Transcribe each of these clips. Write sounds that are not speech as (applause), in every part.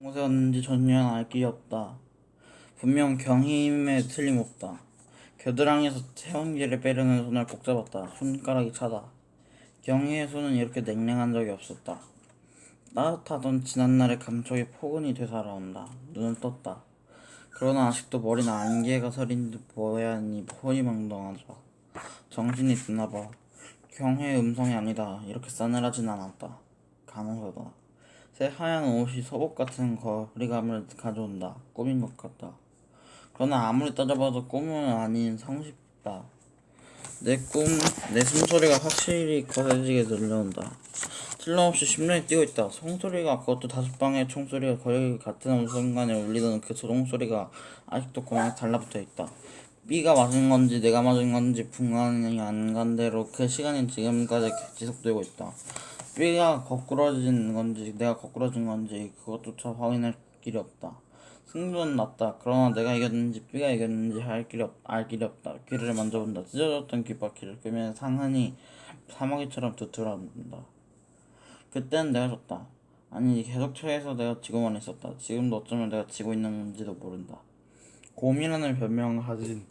무엇에 왔는지 전혀 알 길이 없다. 분명 경임에 틀림없다. 겨드랑이에서 태원기를 빼려는 손을 꼭 잡았다. 손가락이 차다. 경희의 손은 이렇게 냉랭한 적이 없었다. 따뜻하던 지난날의 감촉이 포근히 되살아온다. 눈을 떴다. 그러나 아직도 머리는 안개가 서린 듯 보야하니 호리망덩하다. 정신이 드나봐. 경혜의 음성이 아니다. 이렇게 싸늘하진 않았다. 간호사다. 새 하얀 옷이 소복 같은 거리감을 가져온다. 꿈인 것 같다. 그러나 아무리 따져봐도 꿈은 아닌 상식이다. 내 꿈, 내 숨소리가 확실히 거세지게 들려온다. 틀림없이 심장이 뛰고 있다. 송소리가 그것도 다섯 방의 총소리가 거의 같은 순간에 울리던 그 소동소리가 아직도 고명에 달라붙어 있다. B가 맞은 건지 내가 맞은 건지 분간이 안 간 대로 그 시간이 지금까지 지속되고 있다. B가 거꾸러진 건지 내가 거꾸러진 건지 그것조차 확인할 길이 없다. 승부는 났다. 그러나 내가 이겼는지 B가 이겼는지 알 길이, 없, 알 길이 없다. 귀를 만져본다. 찢어졌던 귓바퀴를 끄면 상한이 사마귀처럼 두드러진다. 그때는 내가 졌다. 아니 계속 처해서 내가 지고만 있었다. 지금도 어쩌면 내가 지고 있는지도 모른다. 곰이라는 별명을 가진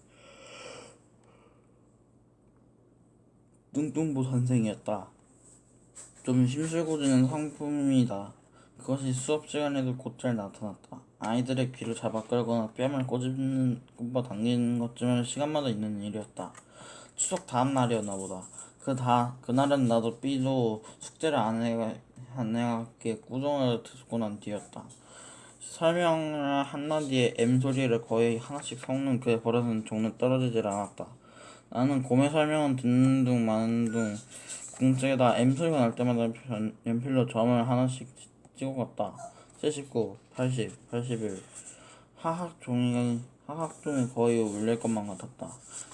뚱뚱보 선생이었다. 좀 심술궂은 상품이다. 그것이 수업 시간에도 곧잘 나타났다. 아이들의 귀를 잡아 끌거나 뺨을 꼬집는 꼽아 당기는 것쯤은 시간마다 있는 일이었다. 추석 다음 날이었나 보다. 그 다, 그날은 나도 B도 숙제를 안 해가, 안 해가게 꾸중을 듣고 난 뒤였다. 설명을 한마디에 M 소리를 거의 하나씩 섞는 그의 버릇은 종래 떨어지질 않았다. 나는 곰의 설명은 듣는 둥 마는 둥 공책에다 M 소리가 날 때마다 편- 연필로 점을 하나씩 찍어갔다. 79, 80, 81. 하학 종이 하학 종이 거의 울릴 것만 같았다.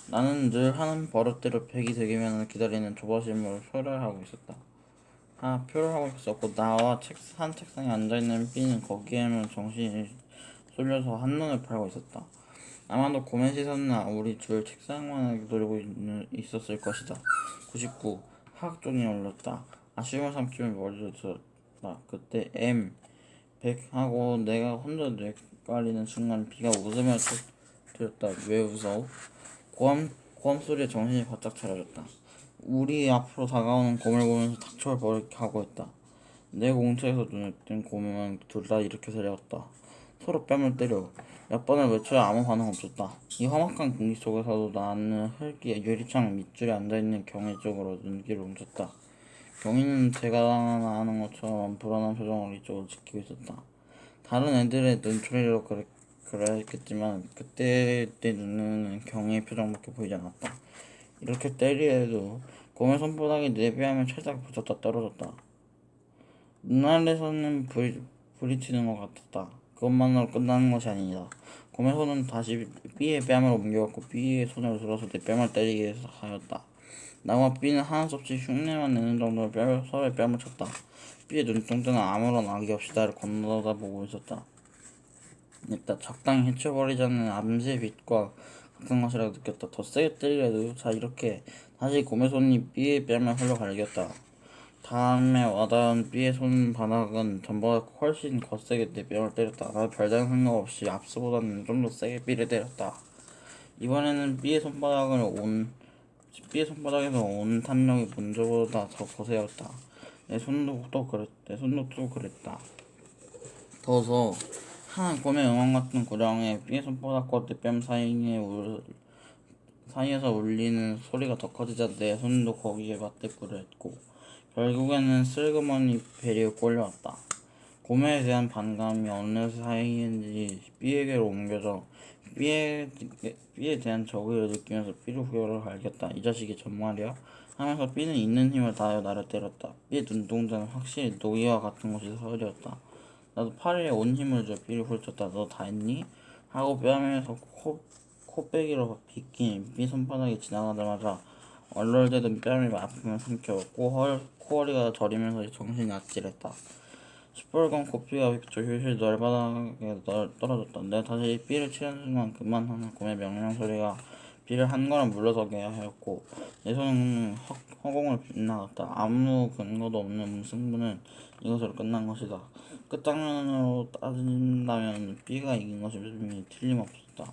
나는 늘 하는 버릇대로 백이 되기만 기다리는 조바심으로 표를 하고 있었다. 아, 표를 하고 있었고 나와 책, 한 책상에 앉아있는 B는 거기에만 정신이 쏠려서 한눈을 팔고 있었다. 아마도 고맨 시선은 우리 둘 책상만 노리고 있는, 있었을 것이다. 99. 하학종이 울렸다. 아쉬움을 삼키며 머리를 들었다. 그때 M. 100 하고 내가 혼자 뇌까리는 순간 B가 웃으며 터뜨렸다. 왜 웃어? 고함, 고함 소리에 정신이 바짝 차려졌다. 우리 앞으로 다가오는 곰을 보면서 닥쳐를 버리하고 있다. 내 공처에서 눈을 뜬 곰은 둘다 이렇게 세려왔다. 서로 뺨을 때려 몇 번을 외쳐야 아무 반응 없었다. 이 험악한 공기 속에서도 나는 흙이 유리창 밑줄에 앉아있는 경희 쪽으로 눈길을 훔쳤다. 경희는 제가 아는 것처럼 불안한 표정으로 이쪽을 지키고 있었다. 다른 애들의 눈초리로 그랬, 그랬겠지만 그때 내 눈에는 경희의 표정밖에 보이지 않았다. 이렇게 때리에도 곰의 손바닥이 내 뺨에 살짝 붙었다 떨어졌다. 눈알에서는 불이 튀는 것 같았다. 그것만으로 끝나는 것이 아니다. 곰의 손은 다시 B의 뺨을 옮겨갔고 B의 손을 들어서 내 뺨을 때리게 하였다. 나와 B는 하나 수 없이 흉내만 내는 정도로 뺨, 서로의 뺨을 쳤다. B의 눈동자는 아무런 악의 없이 나를 건너다 보고 있었다. 일단 적당히 해쳐버리자는 암시의 빛과 같은 것이라고 느꼈다. 더 세게 때리려도 자 이렇게 다시 곰의 손이 B의 뺨을 흘러 갈겼다. 다음에 와닿은 B의 손바닥은 전보다 훨씬 거세게 내 뺨을 때렸다. 나 별다른 생각 없이 앞서보다는 좀 더 세게 B를 때렸다. 이번에는 B의 손바닥을 온 B의 손바닥에서 온 탄력이 먼저보다 더 거세였다. 내 손도 또 그랬, 내 손도 또 그랬다. 더서 한 곰의 응원 같은 고령에 B의 손바닥과 내 뺨 사이에 울, 사이에서 울리는 소리가 더 커지자 내 손도 거기에 맞대꾸를 했고 결국에는 슬그머니 베리에 꼴려왔다. 곰에 대한 반감이 어느 사이인지 B에게로 옮겨져 B에, B에 대한 적의를 느끼면서 B를 후회를 알겠다. 이 자식이 정말이야? 하면서 B는 있는 힘을 다하여 나를 때렸다. B의 눈동자는 확실히 노이와 같은 곳이 서리었다. 나도 팔에 온 힘을 줘 B를 훑었다. 너 다 했니? 하고 뺨에서 코, 코빼기로 비낀 B 손바닥이 지나가자마자 얼얼대던 뺨이 아프면 삼켰고 헐, 코어리가 저리면서 정신이 아찔했다. 시뻘건 코피가 조실실 널바닥에. 내가 다시 B를 치는 순간 그만하는 곰의 명령 소리가 B를 한 걸음 물러서게 하였고 내 손은 허, 허공을 빗나갔다. 아무 근거도 없는 승부는 이것으로 끝난 것이다. 끝장면으로 따진다면 B가 이긴 것임이 틀림없었다.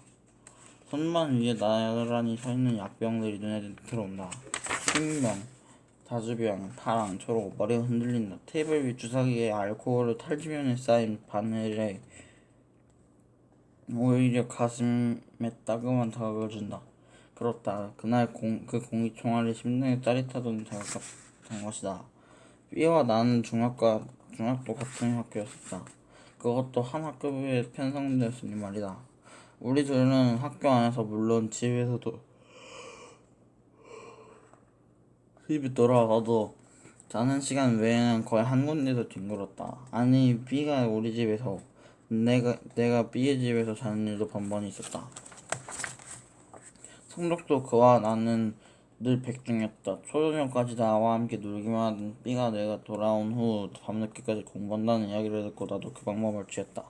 선반 위에 나란히 서 있는 약병들이 눈에 들어온다. 흰병, 다주병, 파랑, 초록, 머리가 흔들린다. 테이블 위 주사기에 알코올을 탈지면에 쌓인 바늘에 오히려 가슴에 따끔한 자극을 준다. 그렇다. 그날 공, 그 공기 총알이 심장에 짜릿하던 자극한 것이다. B와 나는 중학과 중학도 같은 학교였었다. 그것도 한 학급에 편성되었으니 말이다. 우리 둘은 학교 안에서 물론 집에서도 집에 돌아가도 자는 시간 외에는 거의 한 군데서 뒹굴었다. 아니 B가 우리 집에서 내가 내가 B의 집에서 자는 일도 번번이 있었다. 성적도 그와 나는 늘 백중이었다. 초저녁까지 나와 함께 놀기만 하던 B가 내가 돌아온 후 밤늦게까지 공부한다는 이야기를 듣고 나도 그 방법을 취했다.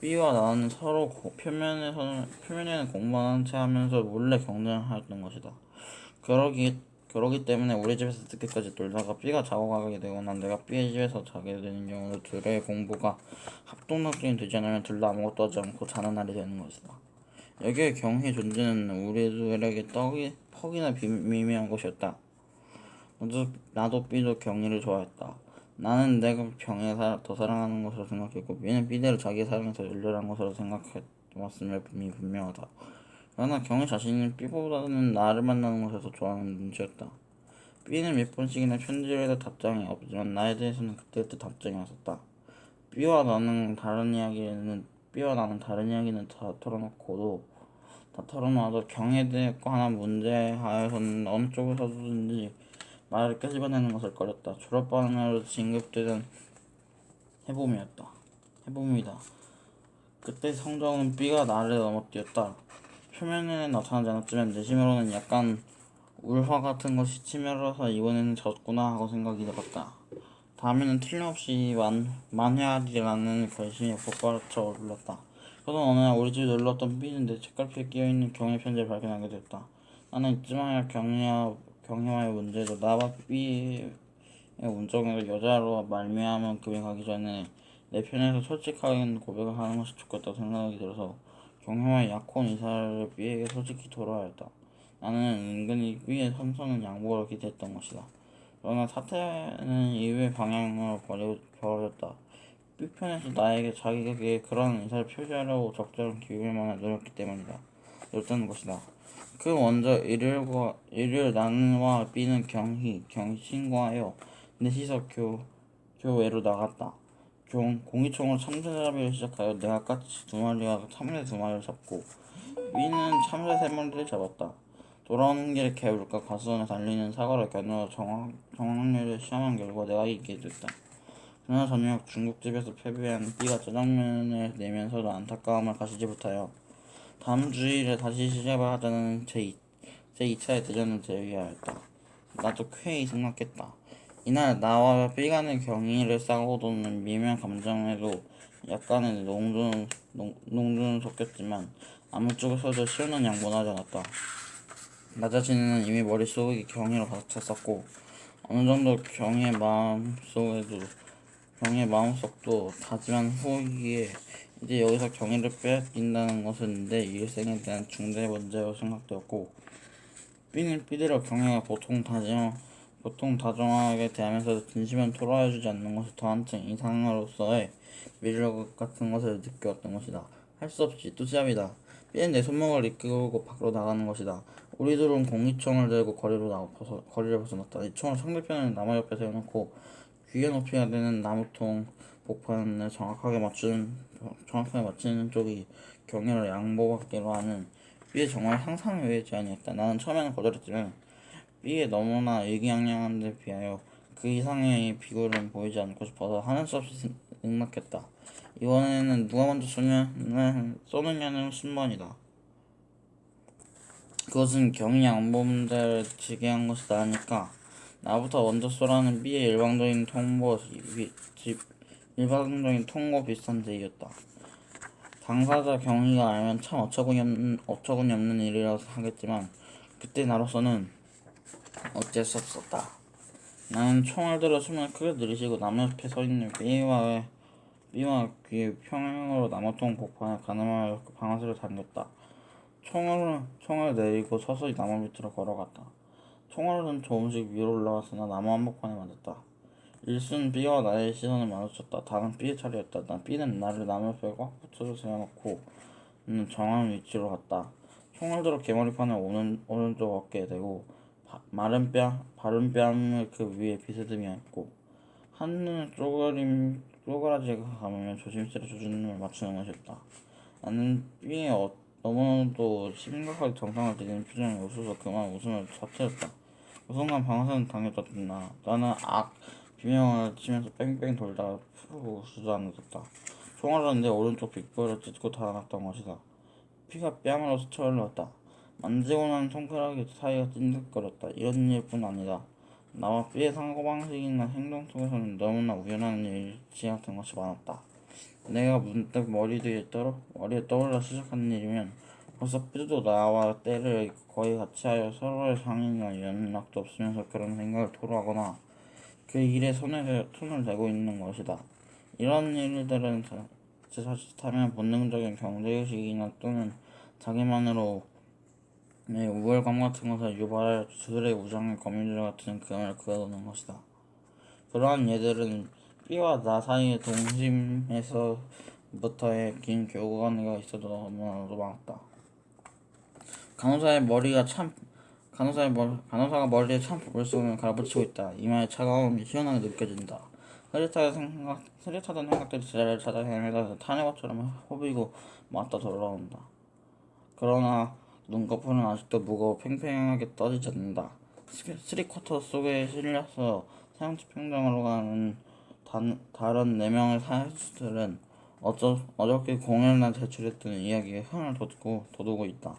B와 나는 서로 고- 표면에서는 표면에는 공부만 한채 하면서 몰래 경쟁하였던 것이다. 그러기 그러기 때문에 우리 집에서 늦게까지 놀다가 B가 자고 가게 되거나 내가 B의 집에서 자게 되는 경우는 둘의 공부가 합동작전이 되지 않으면 둘 다 아무것도 하지 않고 자는 날이 되는 것이다. 여기에 경의 존재는 우리들에게 떡이 퍽이나 비- 미미한 것이었다. 나도, 나도 B도 경의를 좋아했다. 나는 내가 병에 사- 더 사랑하는 것으로 생각했고 B는 B대로 자기의 사랑에서 열렬한 것으로 생각했음을 분명히 분명하다. 그러나 경희 자신은 B보다는 나를 만나는 더 좋아하는 눈치였다. B는 몇 번씩이나 편지를 해도 답장이 없지만 나에 대해서는 그때그때 답장이 왔었다. B와 나는 다른 이야기는 B와 나는 다른 이야기는 다 털어놓고도 다 털어놔도 경에 대해 하나 문제하여서는 어느 쪽에서든지 말을 끄집어내는 것을 꺼렸다. 졸업반으로 진급되던 해봄이었다. 해봄이다. 그때 성적은 B가 나를 넘어뛰었다. 표면에는 나타나지 않았지만 내심으로는 약간 울화 같은 것이 치밀어서 이번에는 졌구나 하고 생각이 들었다. 다음에는 틀림없이 만, 만회하리라는 결심이 폭발쳐 올랐다. 그러던 어느 날 우리 집에 놀렀던 B는 내 책갈피에 끼어있는 경의 편지를 발견하게 됐다. 나는 잊지마야 경혜와, 경혜와의 문제도 나와 B의 운정에도 여자로 말미암은 급에 가기 전에 내 편에서 솔직하게 고백을 하는 것이 좋겠다고 생각이 들어서 경혜와의 약혼 이사를 B에게 솔직히 돌아하였다. 나는 은근히 B의 선선한 양보를 기대했던 것이다. 그러나 사태는 이외의 방향으로 벌어졌다. B편에서 나에게 자기에게 그런 의사를 표시하려고 적절한 기회를 만나 노렸기 때문이다. 노렸다는 것이다. 그 먼저 일요일과 일요일 나는와 B는 경희 신고하여 넷이서 교 교외로 나갔다. 종 공기총으로 참새잡이를 시작하여 내가 까치 두 마리와 참새 두 마리를 잡고 B는 참새 세 마리를 잡았다. 돌아오는 길에 개울가 가수원에 달리는 사과를 겨누어 정확, 정확률을 시험한 결과 내가 이기게 됐다. 그날 저녁 중국집에서 패배한 B가 짜장면을 내면서도 안타까움을 가시지 못하여 다음 주일에 다시 시작을 하자는 제, 이- 제 2차의 대전을 제의하였다. 나도 쾌히 생각했다. 이날 나와 간의 경의를 싸고 도는 미묘한 감정에도 약간의 농준, 농, 농준은 섞였지만 아무 쪽에서도 시원한 양보는 하지 않았다. 나 자신은 이미 머릿속이 경의로 가득 찼었고 어느 정도 경의 마음속에도 경의 마음속도 다짐한 후이기에 이제 여기서 경의를 빼앗긴다는 것은 내 일생에 대한 중대 문제로 생각되었고 B는 B대로 경혜가 보통 다정 보통 다정하게 대하면서도 진심은 토로해주지 않는 것이 더 한층 이상으로서의 매력 같은 것을 느껴왔던 것이다. 할 수 없이 또 시합이다. B는 내 손목을 이끌고 밖으로 나가는 것이다. 우리 둘은 공기총을 들고 거리로 나와 벗어, 거리를 벗어났다. 이 총을 상대편의 나무 옆에 세워놓고 귀에 높이가 되는 나무통 복판을 정확하게 맞추는 정확하게 맞추는 쪽이 경애를 양보받기로 하는 B의 정말 상상 외의 제안이었다. 나는 처음에는 거절했지만 B의 너무나 의기양양한 데 비하여 그 이상의 비굴은 보이지 않고 싶어서 하는 수 없이 응낙했다. 이번에는 누가 먼저 쏘냐, 쏘느냐는 순번이다. 그것은 경위 양보 문제를 지게 한 것이다 하니까 나부터 먼저 쏘라는 B의 일방적인 통보 비- 집 일방적인 통고 비슷한 제의였다. 당사자 경위가 알면 참 어처구니 없는, 어처구니 없는 일이라서 하겠지만 그때 나로서는 어쩔 수 없었다. 나는 총을 들어 숨을 크게 들이쉬고 나무 옆에 서 있는 B와 B와 귀에 평행으로 나무통 복판에 가늠하여 방아쇠를 당겼다. 총을 총을 내리고 서서히 나무 밑으로 걸어갔다. 총알은 조금씩 위로 올라갔으나 나무 한복판에 맞았다. 일순 B와 나의 시선을 마주쳤다. 다음 B의 차례였다. 난 B는 나를 나무 옆에 꽉 붙여서 세워놓고 는 정한 위치로 갔다. 총을 들어 개머리판을 오른, 오른쪽 어깨에 대고 바, 마른 뺨, 바른 뺨을 그 위에 비스듬히 얹고 한눈을 쪼그림, 쪼그라지가 감으면 조심스레 조준을 맞추는 것이었다. 나는 B의 어, 너무나도 심각하게 정상을 들이는 표정에 웃어서 그만 웃음을 터뜨렸다. 그 순간 방아쇠는 당겨졌던 나. 나는 악 비명을 치면서 뺑뺑 돌다가 푸르고 주저앉았다. 총알은 내 오른쪽 빗볼을 찢고 달아났던 것이다. 피가 뺨으로 스쳐 흘렀다. 만지고 난 손가락이 사이가 찐득거렸다. 이런 일뿐 아니다. 나와 B의 사고방식이나 행동 속에서는 너무나 우연한 일치 같은 것이 많았다. 내가 문득 머리 뒤에 떠 머리에 떠올라 시작한 일이면 벌써 B도 나와 때를 거의 같이 하여 서로의 상의나 연락도 없으면서 그런 생각을 토로하거나 그 일에 손을, 손을 대고 있는 것이다. 이런 일들은 자- 자칫하면 본능적인 경제의식이나 또는 자기만으로 의 우월감 같은 것을 유발할 주술의 우정의 거미줄 같은 그음을 그어놓는 것이다. 그러한 예들은 B와 나 사이의 동심에서부터의 긴 교관계가 있어도 너무나도 많았다. 간호사의 머리가 참 간호사의 머리, 간호사가 머리에 참 볼수을 갈아붙이고 있다. 이마의 차가움이 시원하게 느껴진다. 흐릿하게 생각, 흐릿하던 생각들이 제자리를 찾아 헤매다서 타네과처럼 호비고 맞다 돌아온다. 그러나 눈꺼풀은 아직도 무거워 팽팽하게 떠지지 않는다. 스- 스리쿼터 속에 실려서 사형치 평정으로 가는 단, 다른 네 명의 사수들은 어쩌, 어저께 공연날 제출했던 이야기에 흥을 돋고, 돋우고 있다.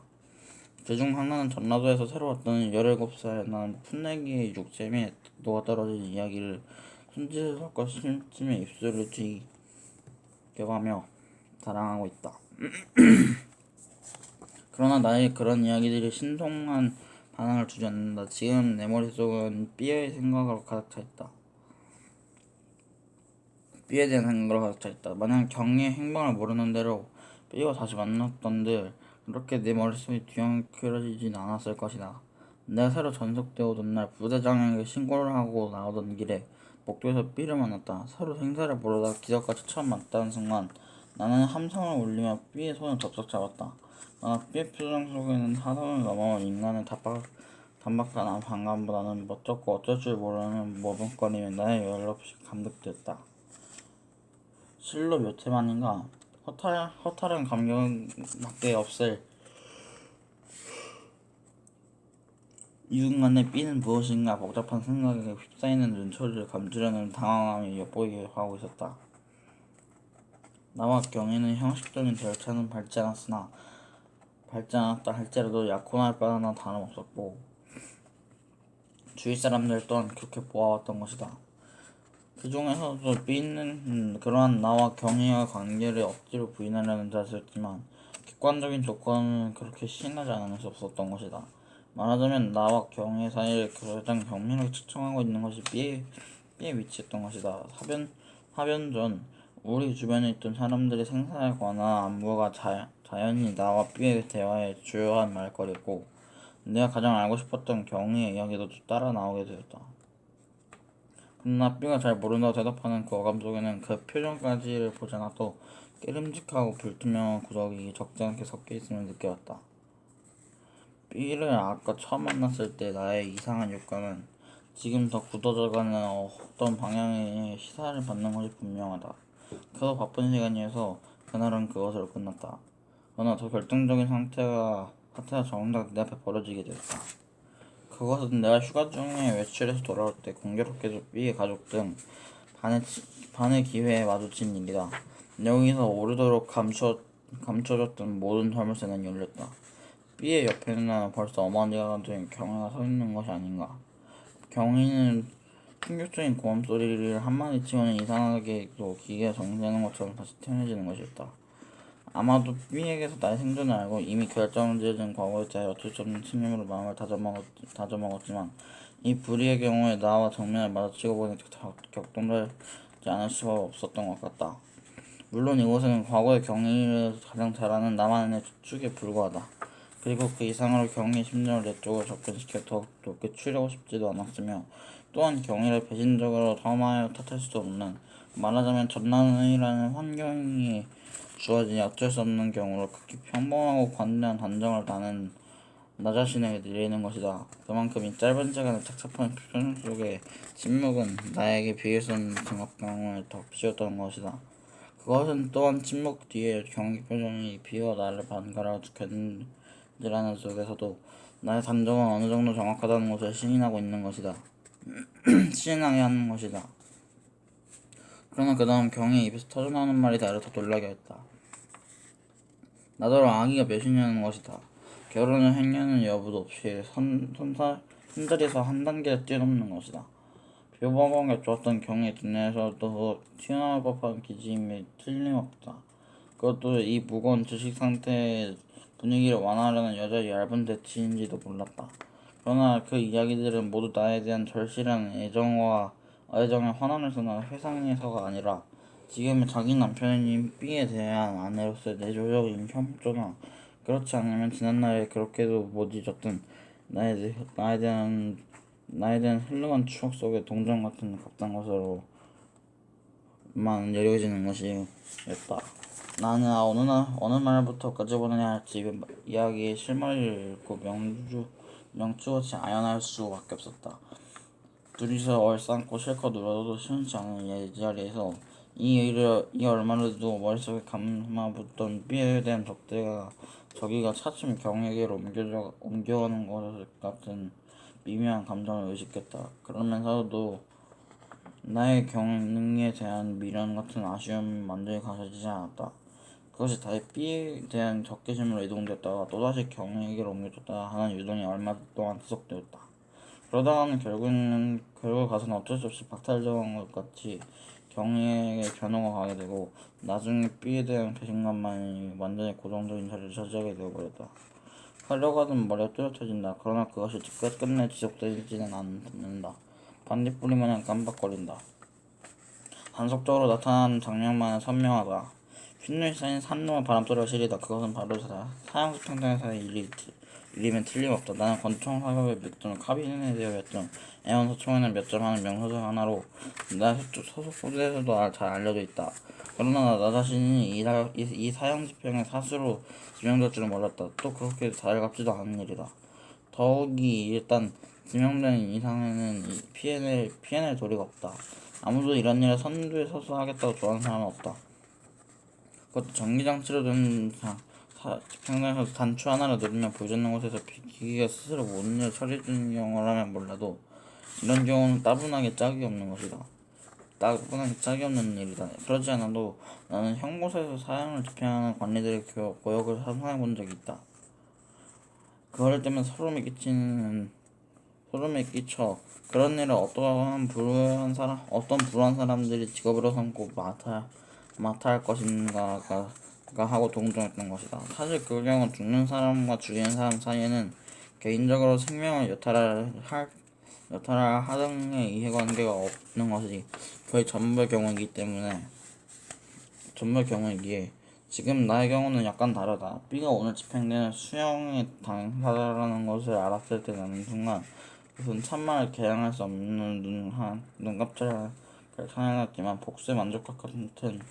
그중 하나는 전라도에서 새로 왔던 17살 난 풋내기의 육잼에 녹아떨어진 이야기를 손짓을 섞어 심찜에 입술을 쥐겨가며 자랑하고 있다. (clears throat) 그러나 나의 그런 이야기들이 신통한 반응을 주지 않는다. 지금 내 머릿속은 B의 생각으로 가득 차 있다. B에 대한 생각으로 가득 차 있다. 만약 경의 행방을 모르는 대로 B와 다시 만났던들 그렇게 내 머릿속이 뒤엉켜지진 않았을 것이다. 내가 새로 전속되어 오던 날 부대장에게 신고를 하고 나오던 길에 복도에서 B를 만났다. 서로 생사를 모르다 기적같이 처음 만나는 순간 나는 함성을 울리며 B의 손을 덥석 잡았다. 그러나 B의 표정 속에는 하선을 넘어 인간의 단박, 단박한 반감보다는 멋쩍고 어쩔 줄 모르는 머뭇거림에 나의 열없이 감독됐다. 실로 몇 해 만인가 허탈, 허탈한 감격밖에 없을 이 순간에 B는 무엇인가 복잡한 생각에 휩싸이는 눈초리를 감추려는 당황함이 엿보이게 하고 있었다. 나와 경희는 형식적인 절차는 밟지 않았으나 않았다 할지라도 약혼할 바나 다름없었고 주위 사람들 또한 그렇게 보아왔던 것이다. 그 중에서도 B는 음, 그러한 나와 경희와 관계를 억지로 부인하려는 자세였지만 객관적인 조건은 그렇게 시인하지 않을 수 없었던 것이다. 말하자면 나와 경희 사이를 가장 경민하게 측정하고 있는 것이 B의, B의 위치였던 것이다. 하변, 하변 전 우리 주변에 있던 사람들의 생사에 관한 안부가 자, 자연히 나와 B의 대화의 주요한 말거리였고 내가 가장 알고 싶었던 경희의 이야기도 따라 나오게 되었다. 그러나 B가 잘 모른다고 대답하는 그 어감 속에는 그 표정까지를 보지 않아도 깨름직하고 불투명한 구석이 적지 않게 섞여 있음을 느껴왔다. B를 아까 처음 만났을 때 나의 이상한 육감은 지금 더 굳어져가는 어떤 방향의 시사를 받는 것이 분명하다. 그도 바쁜 시간이어서 그날은 그것으로 끝났다. 그러나 더 결정적인 상태가 사태가 정작 내 앞에 벌어지게 되었다. 그것은 내가 휴가 중에 외출해서 돌아올 때 공교롭게도 B의 가족 등 반의, 치- 반의 기회에 마주친 일이다. 여기서 오래도록 감춰, 감춰졌던 모든 설물쇠는 열렸다. B의 옆에는 벌써 어머니가 된 경희가 서 있는 것이 아닌가. 경희는 충격적인 고함 소리를 한마디 치고는 이상하게도 기계가 정지하는 것처럼 다시 태어나지는 것이었다. 아마도 B에게서 나의 생존을 알고 이미 결정지어진 과거에 대해 어쩔 수 없는 책임으로 마음을 다져먹었, 다져먹었지만 이 불의의 경우에 나와 정면을 마주치고 보니 격- 격동되지 않을 수가 없었던 것 같다. 물론 이곳은 과거의 경위를 가장 잘 아는 나만의 추측에 불과하다. 그리고 그 이상으로 경위의 심정을 내 쪽으로 접근시켜 더욱 높게 추리하고 싶지도 않았으며 또한 경위를 배신적으로 폄하하여 탓할 수도 없는 말하자면 전난이라는 환경이 주어지니 어쩔 수 없는 경우로 극히 평범하고 관대한 단정을 나는 나 자신에게 내리는 것이다. 그만큼 이 짧은 시간의 착잡한 표정 속의 침묵은 나에게 수 없는 증압감을 덮씌웠던 것이다. 그것은 또한 침묵 뒤에 경기 표정이 비어 나를 반가라 견디라는 속에서도 나의 단정은 어느 정도 정확하다는 것을 시인하고 있는 것이다. (clears throat) 시인하게 하는 것이다. 그러나 그 다음 경의 입에서 터져나오는 말이 나를 더 놀라게 했다. 나더러 아기가 몇이냐는 것이다. 결혼을 했냐는 여부도 없이 선, 선사, 선자리에서 한 단계를 뛰어넘는 것이다. 표범하게 좋았던 경의 두뇌에서도 튀어나올 법한 기짐이 틀림없다. 그것도 이 무거운 주식 상태의 분위기를 완화하려는 여자의 얇은 대치인지도 몰랐다. 그러나 그 이야기들은 모두 나에 대한 절실한 애정과 애정의 환원에서나 회상에서가 아니라 지금의 자기 남편인 B에 대한 아내로서의 내조적인 협조나 그렇지 않으면 지난날에 그렇게도 못 잊었던 나에, 대, 나에 대한 나에 대한 흘러간 추억 속의 동전 같은 값단 것으로만 여겨지는 것이었다. 나는 어느 날 어느 말부터 까지 보느냐 할지 이야기의 실마리를 읽고 명주 명추어치 아연할 수밖에 없었다. 둘이서 얼싸안고 실컷 울어도 시원치 않은 이 자리에서 이 일을 이 얼마라도 머릿속에 감아붙던 B에 대한 적대가 저기가 차츰 경에게로 옮겨져 옮겨가는 것 같은 미묘한 감정을 의식했다. 그러면서도 나의 경능에 대한 미련 같은 아쉬움은 완전히 가셔지지 않았다. 그것이 다시 B에 대한 적개심으로 이동되었다가 또다시 경에게로 옮겨졌다 하는 유동이 얼마 동안 지속되었다. 그러다가는 결국은 결국 가서는 어쩔 수 없이 박탈당한 것 같이 경에게 변호가 가게 되고 나중에 B에 대한 배신감만이 완전히 고정적인 자리를 차지하게 되어버렸다. 하려고 하던 머리가 뚜렷해진다. 그러나 그것이 끝 끝내 지속되지는 않는다. 반딧불이 마냥 깜박거린다. 단속적으로 나타나는 장면만은 선명하다. 흰눈이 쌓인 산로와 바람소리가 시리다. 그것은 바로 사, 사형수 평등에서의 일이, 일이면 틀림없다. 나는 권총 사격에 몇 점, 카비넷에 몇 점, 애원 소총에는 몇 점 하는 명소적 하나로 나 소속 부대에서도 잘 알려져 있다. 그러나 나 자신이 이, 사, 이, 이 사형 집행의 사수로 지명될 줄은 몰랐다. 또 그렇게 달갑지도 않은 일이다. 더욱이 일단 지명된 이상에는 이 피해낼 피해낼 도리가 없다. 아무도 이런 일에 선두에 서서 하겠다고 좋아하는 사람은 없다. 그것도 전기장치로 된 집행장에서 단추 하나를 누르면 보여주는 곳에서 비- 기기가 스스로 일을 처리해주는 경우라면 몰라도 이런 경우는 따분하게 짝이 없는 것이다. 따분하게 짝이 없는 일이다. 그러지 않아도 나는 형무소에서 사형을 집행하는 관리들의 교- 고역을 상상해 본 적이 있다. 그럴 때면 소름이 끼치는 소름이 끼쳐 그런 일을 어떠한 불우한 사람 어떤 불우한 사람들이 직업으로 삼고 맡아 맡 아할 것인가가 가 하고 동정했던 것이다. 사실 그 경우 죽는 사람과 죽이는 사람 사이에는 개인적으로 생명을 여탈할 할 여탈할 하등의 이해관계가 없는 것이 거의 전부의 경우이기 때문에 전부의 경우이기에 지금 나의 경우는 약간 다르다. B가 오늘 집행되는 수형의 당사자라는 것을 알았을 때 나는 순간 그것은 참말 개양할 수 없는 눈한 눈깜짝을 상해놨지만 복수에 만족할 것 같은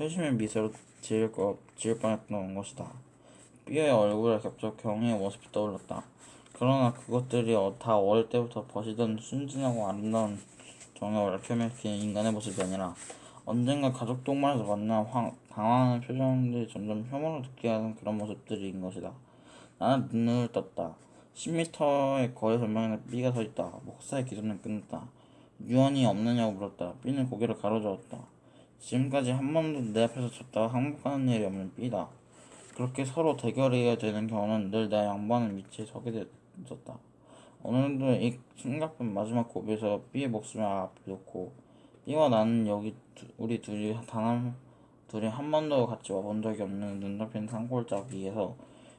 회심의 미소로 지을 거 지을 뻔했던 것이다. B의 얼굴에 겹쳐 경의의 모습이 떠올랐다. 그러나 그것들이 어- 다 어릴 때부터 버시던 순진하고 아름다운 정에 얽혀맥힌 인간의 모습이 아니라 언젠가 가족 동반에서 만나 황, 당황하는 표정들이 점점 혐오를 듣게 하는 그런 모습들인 것이다. 나는 눈을 떴다. 10m의 거리 전방에 B가 서 있다. 목사의 기도는 끝났다. 유언이 없느냐고 물었다. B는 고개를 가로저었다. 지금까지 한 번도 내 앞에서 졌다가 항복하는 일이 없는 B다. 그렇게 서로 대결해야 되는 경우는 늘내 양보하는 위치에 서게 됐었다. 오늘도 이 심각한 마지막 고비에서 B의 목숨을 앞에 놓고 B와 나는 여기 두, 우리 둘이 단한 둘이 한 번도 같이 와본 적이 없는 눈높인 산골짜 위에서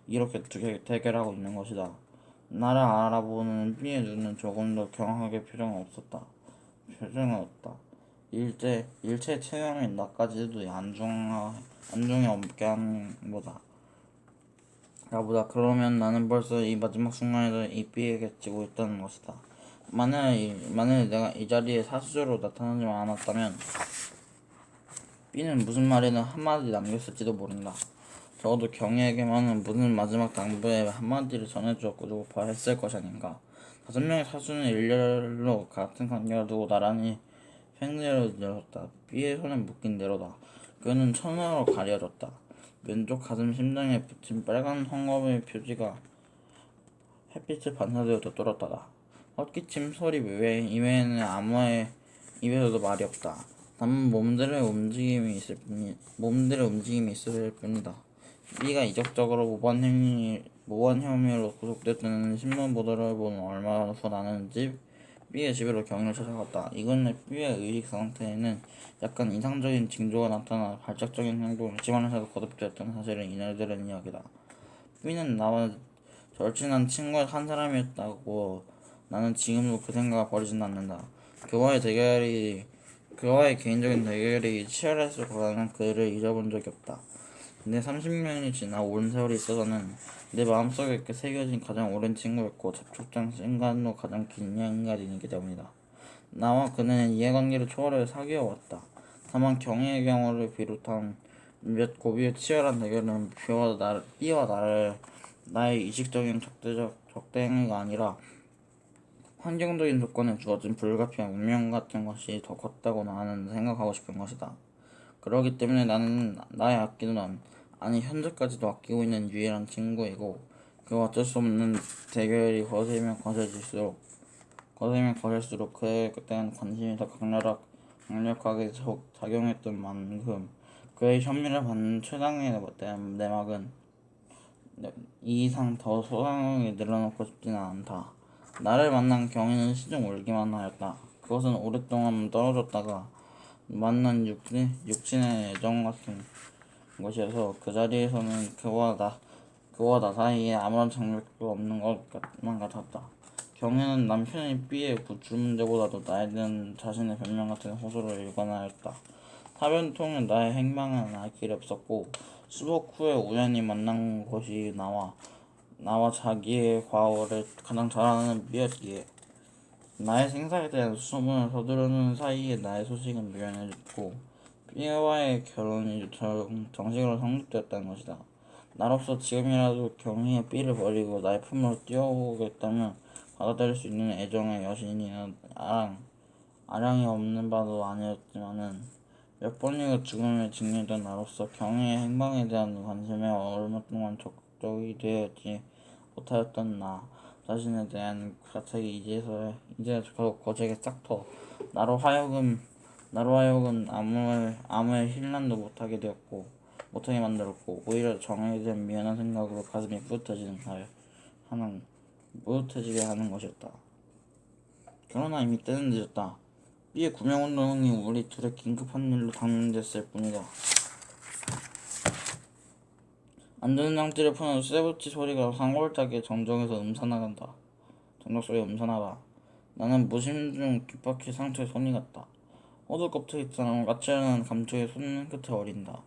이렇게 두개 대결하고 있는 것이다. 나를 알아보는 B의 눈은 조금 더 경악할 필요는 없었다. 표정은 없다. 일제 일체 체형인 나까지도 안중하 안중에 없게 하는 거다. 나보다 그러면 나는 벌써 이 마지막 순간에도 이 B에게 지고 있다는 것이다. 이- 만일 내가 이 자리에 사수저로 나타나지 않았다면 B는 무슨 말이든 한마디 남겼을지도 모른다. 적어도 경희에게만은 무슨 마지막 당부의 한마디를 전해주었고파 했을 것이 아닌가. 다섯 명의 사수는 일렬로 같은 관계를 두고 나란히 팽내로 내렸다. B의 손에 묶인 대로다. 그는 천으로 가려졌다. 왼쪽 가슴 심장에 붙인 빨간 헝겊의 표지가 햇빛을 반사되어 떨었다. 헛기침 소리 외에 이외에는 아무의 입에서도 말이 없다. 다만 몸들의 움직임이 있을 뿐이 몸들의 움직임이 있을 뿐이다. B가 이적적으로 모반 행위 모반 혐의로 구속됐다는 신문 보도를 본 얼마 후 나는 집 B의 집으로 경위를 찾아갔다. 이건 B의 의식 상태에는 약간 이상적인 징조가 나타나 발작적인 행동을 집안에서도 거듭되었다는 사실을 이날들은 이야기다. B는 나와 절친한 친구 한 사람이었다고 나는 지금도 그 생각을 버리진 않는다. 그와의 대결이 그와의 개인적인 대결이 치열했을 거라는 그를 잊어본 적이 없다. 근데 30년이 지나 온 세월이 있어서는 내 마음속에 이렇게 새겨진 가장 오랜 친구였고 접촉장 시간도 가장 긴 인간이기 때문이다. 나와 그는 이해관계를 초월해 사귀어왔다. 다만 경희의 경우를 비롯한 몇 고비의 치열한 대결은 B와 나를, B와 나를 나의 이식적인 적대적 적대 행위가 아니라 환경적인 조건에 주어진 불가피한 운명 같은 것이 더 컸다고 나는 생각하고 싶은 것이다. 그러기 때문에 나는 나의 아끼는 아니 현재까지도 아끼고 있는 유일한 친구이고 그 어쩔 수 없는 대결이 거세면 거세질수록 거세면 거셀수록 그에 대한 관심이 더 강렬하, 강력하게 적- 작용했던 만큼 그의 혐의를 받는 대한 내막은 이 이상 더 소상하게 늘어놓고 싶지는 않다. 나를 만난 경위는 시중 울기만 하였다. 그것은 오랫동안 떨어졌다가 만난 육신, 육신의 애정 같은 것이어서 그 자리에서는 그와 나 그와 나 사이에 아무런 장벽도 없는 것만 같았다. 경혜는 남편의 B의 구출 문제보다도 나에 대한 자신의 변명 같은 호소를 일관하였다. 사변 통해 나의 행방은 알 길이 없었고 수복 후에 우연히 만난 것이 나와 나와 자기의 과거를 가장 잘 아는 B였기에 나의 생사에 대한 소문을 서두르는 사이에 나의 소식은 묘연해졌고 B와의 결혼이 정, 정식으로 성립되었다는 것이다. 나로서 지금이라도 경희의 B를 버리고 나의 품으로 뛰어오겠다면 받아들일 수 있는 애정의 여신이나 아랑 아량이 없는 바도 아니었지만은 몇 번이고 죽음에 직면된 나로서 경희의 행방에 대한 관심에 얼마 동안 적극적이 되었지 못하였던 나 자신에 대한 가책이 이제서 이제 거세게 싹터 나로 하여금 나로 하여금 아무 아무의 힐난도 못하게 되었고 못하게 만들었고 오히려 정에 대한 미안한 생각으로 가슴이 뿌듯해지는 날 하는 뿌듯해지게 하는 것이었다. 그러나 이미 때는 늦었다. B의 구명운동이 우리 둘의 긴급한 일로 당면됐을 뿐이다. 안전장치를 푸는 쇠붙이 소리가 상골짜기의 정적에서 음산나간다. 정적 소리 음산하다. 나는 무심 중 귓바퀴 상처에 손이 갔다. 호두 껍데기처럼 까칠한 감촉의 손끝에 어린다.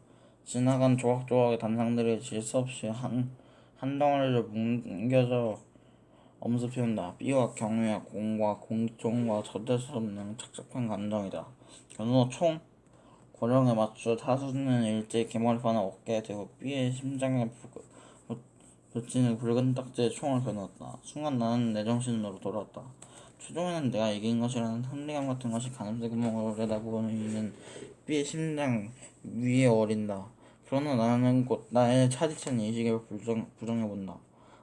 지나간 조각조각의 단상들이 질서 없이 한, 한 덩어리로 뭉겨져 엄습해온다. B와 경유의 공과 공정과 젖을 수 없는 착잡한 감정이다. 견우 총 고령에 맞추어 타수는 일제히 개머리판을 어깨에 대고 B의 심장에 부- 붙이는 붉은 딱지에 총을 겨누었다. 순간 나는 내 정신으로 돌아왔다. 최종에는 내가 이긴 것이라는 승리감 같은 것이 가늠새 구멍으로 내다보이는 B의 심장 위에 어린다. 그러나 나는 곧 나의 차디찬 인식을 부정, 부정해본다.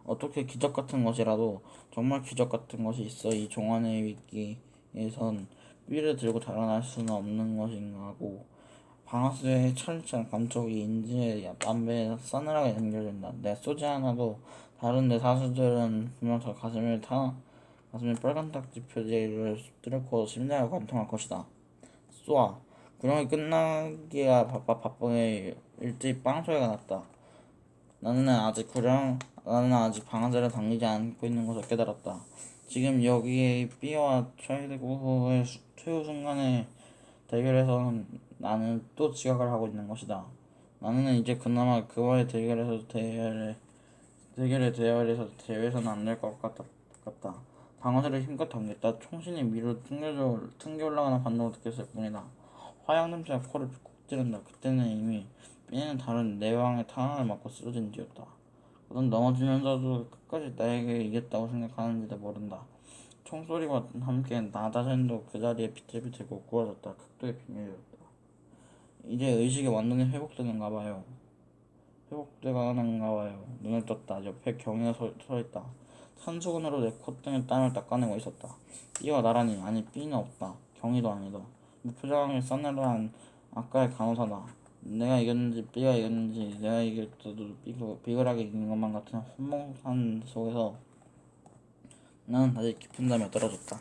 어떻게 기적 같은 것이라도 정말 기적 같은 것이 있어 이 종안의 위기에선 B를 들고 달아날 수는 없는 것인가 하고 방아쇠의 차디찬 감촉이 인지의 안배에 싸늘하게 연결된다. 내 쏘지 않아도 다른 내 사수들은 분명 저 가슴을 타 가슴에 빨간 딱지 표지를 뚫고 심장을 관통할 것이다. 쏘아 구령이 끝나기가 바빠 바쁘게 일찍 빵 소리가 났다. 나는 아직 구령 나는 아직 방아쇠를 당기지 않고 있는 것을 깨달았다. 지금 여기에 최대구의 수- 최후 순간의 대결에서 나는 또 지각을 하고 있는 것이다. 나는 이제 그나마 그와의 대결에서 대결에 대결의 대열에서 대회에서는 안 될 것 같다. 같다. 방어쇠를 힘껏 당겼다. 총신이 위로 튕겨져 튕겨 올라가는 반동을 느꼈을 뿐이다. 화약 냄새가 코를 콕 찌른다. 그때는 이미 B는 다른 내왕의 탄환을 맞고 쓰러진 뒤였다. 그는 넘어지면서도 끝까지 나에게 이겼다고 생각하는지도 모른다. 총소리와 함께 나 자신도 그 자리에 비틀비틀 고꾸라졌다. 극도의 비밀이었다. 이제 의식이 완전히 회복되는가 봐요. 회복되가는가 봐요. 눈을 떴다. 옆에 경이가 서, 서 있다. 산수건으로 내 콧등에 땀을 닦아내고 있었다. B와 나란히 아니 B는 없다. 경이도 아니다. 무표정하게 싸늘한 아까의 간호사다. 내가 이겼는지 B가 이겼는지 내가 이겼어도 삐그, 비글하게 이긴 것만 같은 혼몽산 속에서 나는 다시 깊은 잠에 떨어졌다.